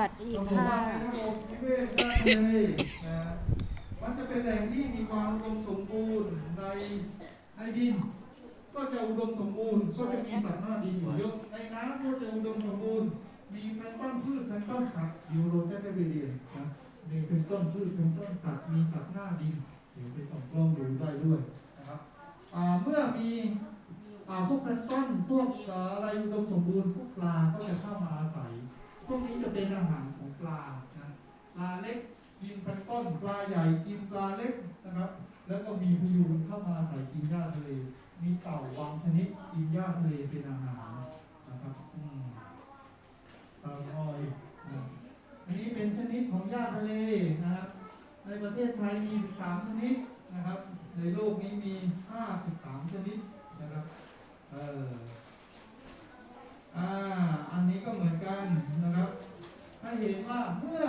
วัสดีกค่ะมันจะเป็นแหล่งที่มีความอุดมสมบูรณ์ในในดิน ก็จะอุดมสมบูรณ์ก็จะมีสัตว์หน้าดินอยู่เยอะในน้ำก็จะอุดมสมบูรณ์มีแพลงต้นพืชแพลงต้นสัตว์อยู่โรเจอร์เบเรียนะมีเป็นต้นพืชเป็นต้นสัตว์มีสัตว์หน้าดินเดี๋ยวไปส่องกล้องดูได้ด้วยนะครับเมื่อมีพวกแพลงก์ต้นพวกเอ่ออะไรอุดมสมบูรณ์พวกปลาก็จะเข้ามาอาศัย พวกนี้จะเป็นอาหารของปลานะปลาเล็กกินแพลงก์ต้นปลาใหญ่กินปลาเล็กนะครับ แล้วก็มีพยูนเข้ามาอาศัยกินหญ้าทะเลมีเต่าบางชนิดกินหญ้าทะเลเป็นอาหารนะครับอืมเต่าลอยนะอันนี้เป็นชนิดของหญ้าทะเลนะครับ ในประเทศไทยมี 13 ชนิดนะครับ ในโลกนี้มี 53 ชนิดนะครับเอออ่าอันนี้ก็เหมือนกันนะ เห็นว่าเมื่อ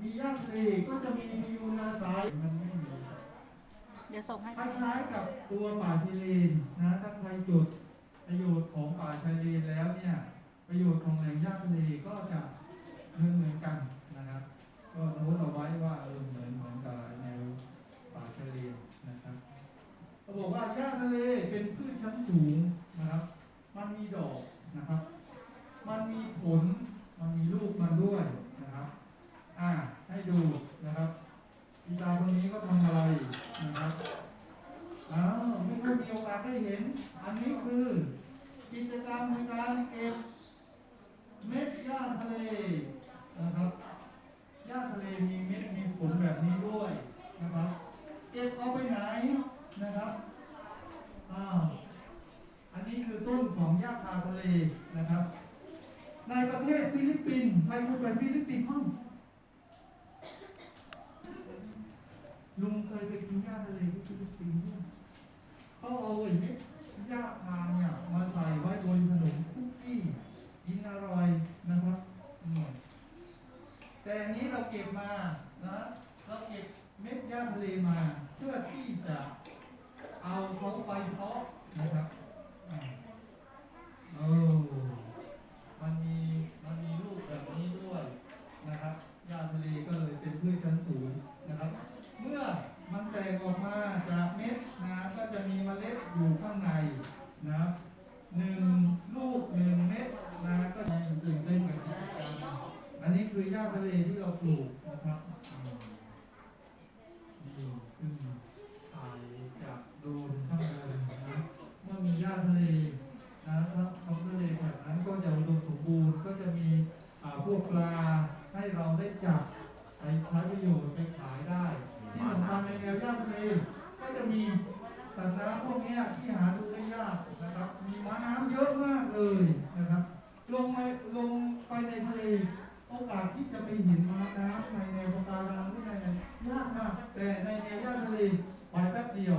มีหญ้าทะเลก็จะมีพยูนอาศัยมันไม่มีเดี๋ยวส่งให้คล้ายๆกับตัวป่าชายเลนนะถ้าใครจดประโยชน์ของป่าชายเลนแล้วเนี่ยประโยชน์ของแหล่งหญ้าทะเลก็จะเหมือนเหมือนๆกันนะครับก็โน้ตเอาไว้ว่าเออเหมือนเหมือนกับแนวป่าชายเลนนะครับเขาบอกว่าหญ้าทะเลเป็นพืชชั้นสูงนะครับ มันมีดอกนะครับ มันมีผล มันมีลูกมันด้วยนะครับ อ่า ให้ดูนะครับพี่ตาคนนี้ก็ทำอะไรนะครับ อ้าวไม่ค่อยมีโอกาสได้เห็น อันนี้คือ กิจกรรมในการเก็บเม็ดหญ้าทะเลนะครับหญ้าทะเลมีเม็ดมีผลแบบนี้ด้วยนะครับเก็บเอาไปไหนนะครับอ้าวอันนี้คือต้นของหญ้าคาทะเลนะครับ ในประเทศฟิลิปปินส์ใครเคยไปฟิลิปปินส์บ้างลุงเคยไปกินหญ้าทะเลที่ฟิลิปปินส์ด้วยเขาเอาไอ้เม็ดหญ้าคาใส่ไว้บนขนมคุกกี้กินอร่อยนะครับอืมแต่อันนี้เราเก็บมานะเราเก็บเม็ดหญ้าทะเลมา เพื่อที่จะเอาเขาไปเพาะนะครับอ่าโอ้ มันมีมันมีลูกแบบนี้ด้วยนะครับหญ้าทะเลก็เลยเป็นพืชชั้นสูงนะครับ เมื่อมันแตกออกมาจากเม็ดนะก็จะมีเมล็ดอยู่ข้างในนะหนึ่งลูกหนึ่งเม็ดนะก็จะตื่นเต้นกับกิจกรรมอันนี้คือหญ้าทะเลที่เราปลูกนะครับอืมนี่ขึ้นถ่ายจากโดรนข้างบนนะเมื่อมีหญ้าทะเล นะครับท้องทะเลแบบนั้นก็จะอุดมสมบูรณ์ก็จะมีอ่าพวกปลาให้เราได้จับไปใช้ประโยชน์ไปขายได้ ที่สำคัญในแนวย่าทะเลก็จะมีสัตว์น้ำพวกเนี้ย ที่หาดูได้ยากนะครับ มีม้าน้ำเยอะมากเลยนะครับ ลงไปลงไปในทะเลโอกาสที่จะไปเห็นม้าน้ำในแนวปะการังหรือในยากมาก แต่ในแนวย่าทะเลไปแป๊บเดียว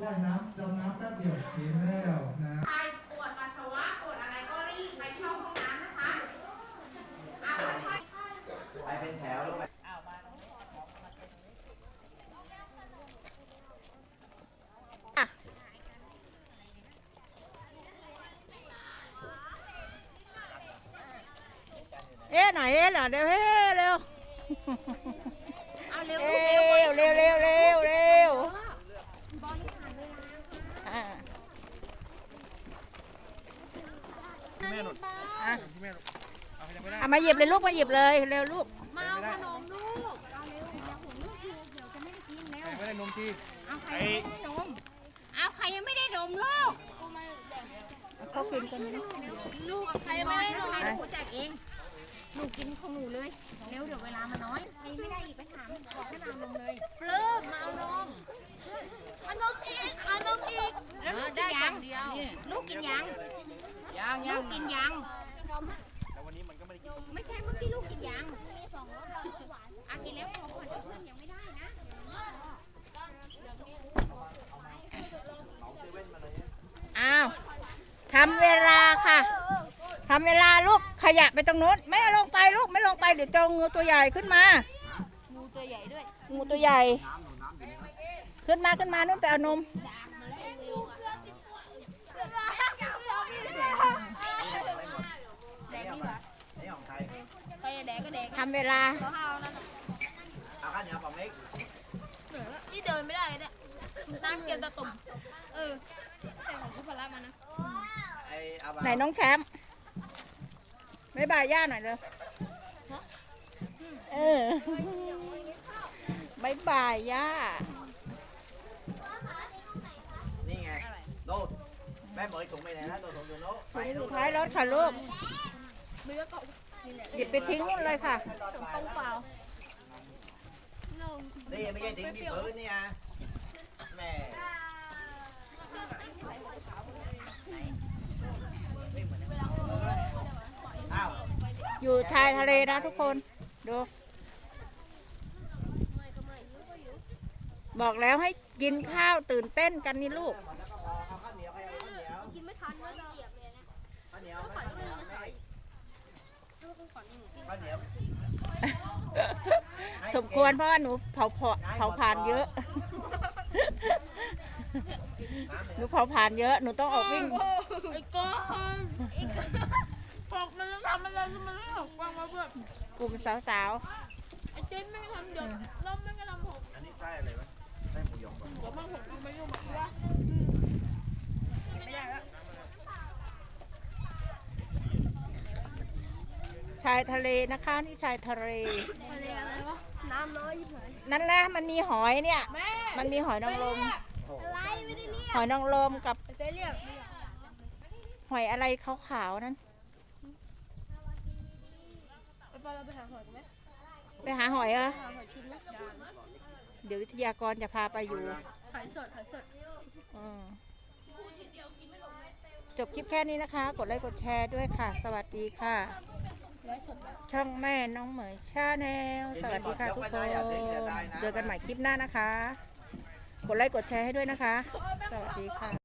ว่ายน้ำดำน้ำแป๊บเดียวเห็นแล้วนะ ใครปวดปัสสาวะปวดอะไรก็รีบไปเข้าห้องน้ำนะคะเอาค่อยๆ ไปเป็นแถวลงไป เอ๊ะไหนเอ๊ะเหรอเดี๋ยวเฮ้เร็วเอาเร็วเร็วเร็วเร็วเร็วเร็วอ่าอะเอามาหยิบเลยลูกมาหยิบเลยเร็วลูกมาเอาขนมลูกเอาเร็วอย่าห่วงลูกเดียวเดี๋ยวจะไม่ได้กินเร็วไม่ได้นมที่เอาใครยังไม่ได้นมเอาใครยังไม่ได้นมลูกเขากินกันนะลูกใครยังไม่ได้นมให้หนูแจกเอง หนูกินของหนูเลยเร็วเดี๋ยวเวลามันน้อยใครไม่ได้อีกไปถามบอกให้มาเอานมเลยปลื้มมาเอานมเอานมอีกเอานมอีกแล้วลูกกินยังลูกกินยังยังลูกกินยังไม่ใช่เมื่อกี้ลูกกินยังมีสองรสหวานอะกินแล้วของขวัญเพื่อนยังไม่ได้นะอ้าวทำเวลาค่ะ ทำเวลาลูกขยะไปตรงนู้นไม่เอาลงไปลูกไม่ลงไปเดี๋ยวเจองูตัวใหญ่ขึ้นมา งูตัวใหญ่ด้วย งูตัวใหญ่ ขึ้นมาขึ้นมานู่นไปเอานมแดกนี่หวะนี่ของใครใครจะแดกก็แดำเวลาเราห้าวนั่นเอาข้าวเหนียวของเม็กที่เดินไม่ได้เนี่ยน้ำเกียมตะตุ่มเออใส่ของคุพละมานะ ไอ้เอามาไหนน้องแชมป์ บายบายย่าหน่อยเลยเออบายบายย่า นี่ไงโน่นแม่เหมยถุงไปไหนแล้วโน่นถุงอยู่โน่นไปถุงโน่สุนดท้ายรถค่ะลูกมือก็เกาะนี่แหละหยิบไปทิ้งนู่นเลยค่ะ ตรงเปล่าลงนี่ไม่ใช่ทิ้งที่พื้นนี่นะแม่ อ้าว อยู่ชายทะเลนะทุกคน ดู บอกแล้วให้กินข้าวตื่นเต้นกันนี่ลูกเอาข้าวเหนียวให้เอาข้าวเหนียวกินไม่ทันเลยเหยียบเลยนะข้าวเหนียวข้าวเหนียวแม่ข้าวเหนียวสมควรเพราะว่าหนูเผาเผาเผาผ่านเยอะ หนูเผาผ่านเยอะ หนูต้องออกวิ่ง ไอ้ก้อนไอ้ก้อนบอกมันจะทำอะไรที่มัน ไม่หกวางมาเพื่อนกลุ่มสาวไอ้เจ๊ไม่ทำหยดล้มไม่ก็ทำหกอันนี้ไส้อะไรวะไส้หมูหยองป่ะหัวมันหกมันไม่ยุ่งบอกว่าไม่ได้แล้วๆ ชายทะเลนะคะนี่ชายทะเล อะไรอะไรวะน้ำน้อยยิ่งไหนนั่นแหละมันมีหอยเนี่ย แม่มันมีหอยนางรม อะไรไม่ได้เรียกหอยนางรมกับเจ๊เรียกหอยอะไรขาวๆนั้น ไปปเราไปหาหอยกันไหมไปหาหอยเหรอ หาหอยกินไหมเดี๋ยววิทยากรจะพาไปอยู่หอยสดหอยสด อืมจบคลิปแค่นี้นะคะ กดไลค์กดแชร์ด้วยค่ะ สวัสดีค่ะร้อยสดนะช่องแม่น้องเหมยชาแนลสวัสดีค่ะทุกคนเจอกันใหม่คลิปหน้านะคะ กดไลค์กดแชร์ให้ด้วยนะคะ สวัสดีค่ะ